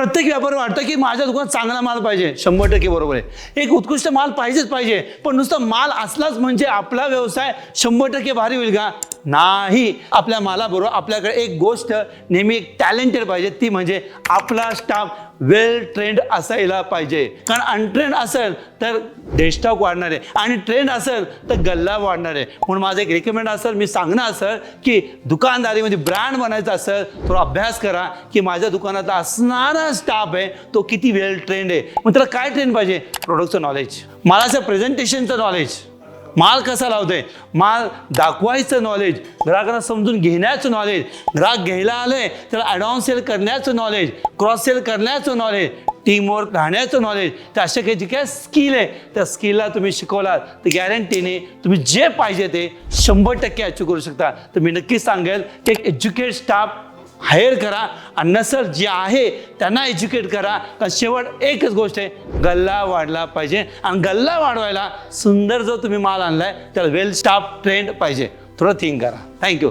प्रत्येक व्यापारी वाटतं की माझ्या दुकानात चांगला माल पाहिजे. शंभर टक्के बरोबर आहे. एक उत्कृष्ट माल पाहिजेच पाहिजे. पण नुसतं माल असलाच म्हणजे आपला व्यवसाय शंभर टक्के भारी होईल का? नाही. आपल्या मालाबरोबर आपल्याकडे एक गोष्ट नेहमी एक टॅलेंटेड पाहिजे ती म्हणजे आपला स्टाफ वेल ट्रेंड असायला पाहिजे. कारण अनट्रेंड असेल तर डेस्टॉक वाढणार आहे आणि ट्रेंड असेल तर गल्ला वाढणार. आहे म्हणून माझं एक रेकमेंड असेल मी सांगणं असेल की दुकानदारीमध्ये ब्रँड बनायचा असेल थोडा अभ्यास करा की माझ्या दुकानात असणारा स्टाफ आहे तो किती वेल ट्रेंड आहे. मग त्याला काय ट्रेंड पाहिजे? प्रोडक्टचं नॉलेज मला असं प्रेझेंटेशनचं नॉलेज माल कसा लावतोय? माल दाखवायचं नॉलेज ग्राहकांना समजून घेण्याचं नॉलेज ग्राहक घ्यायला आले तर ॲडव्हान्स सेल करण्याचं नॉलेज क्रॉस सेल करण्याचं नॉलेज टीमवर्क राहण्याचं नॉलेज तर अशा काही जे काय स्किल आहे त्या स्किलला तुम्ही शिकवलात तर गॅरंटीने तुम्ही जे पाहिजे ते शंभर टक्के अचीव करू शकता. तर मी नक्कीच सांगेल की एक एज्युकेट स्टाफ हायर करा आणि नसल जे आहे त्यांना एज्युकेट करा. कारण शेवट एकच गोष्ट आहे गल्ला वाढला पाहिजे. आणि गल्ला वाढवायला सुंदर जो तुम्ही माल आणलाय त्याला वेल स्टाफ ट्रेंड पाहिजे. थोडं थिंक करा. थँक्यू